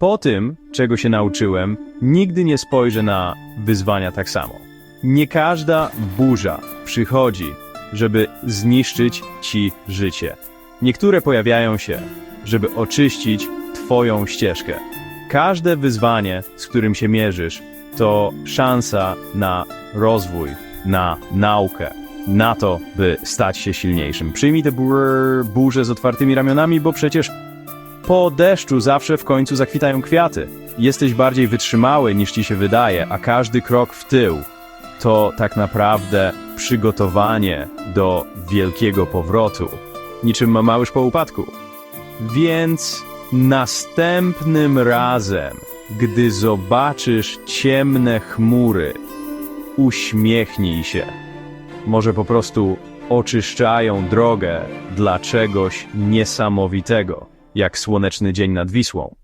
Po tym, czego się nauczyłem, nigdy nie spojrzę na wyzwania tak samo. Nie każda burza przychodzi, żeby zniszczyć ci życie. Niektóre pojawiają się, żeby oczyścić twoją ścieżkę. Każde wyzwanie, z którym się mierzysz, to szansa na rozwój, na naukę, na to, by stać się silniejszym. Przyjmij te bur- burze z otwartymi ramionami, bo przecież po deszczu zawsze w końcu zakwitają kwiaty. Jesteś bardziej wytrzymały niż ci się wydaje, a każdy krok w tył to tak naprawdę przygotowanie do wielkiego powrotu, niczym małyż po upadku. Więc następnym razem, gdy zobaczysz ciemne chmury, uśmiechnij się. Może po prostu oczyszczają drogę dla czegoś niesamowitego, jak słoneczny dzień nad Wisłą.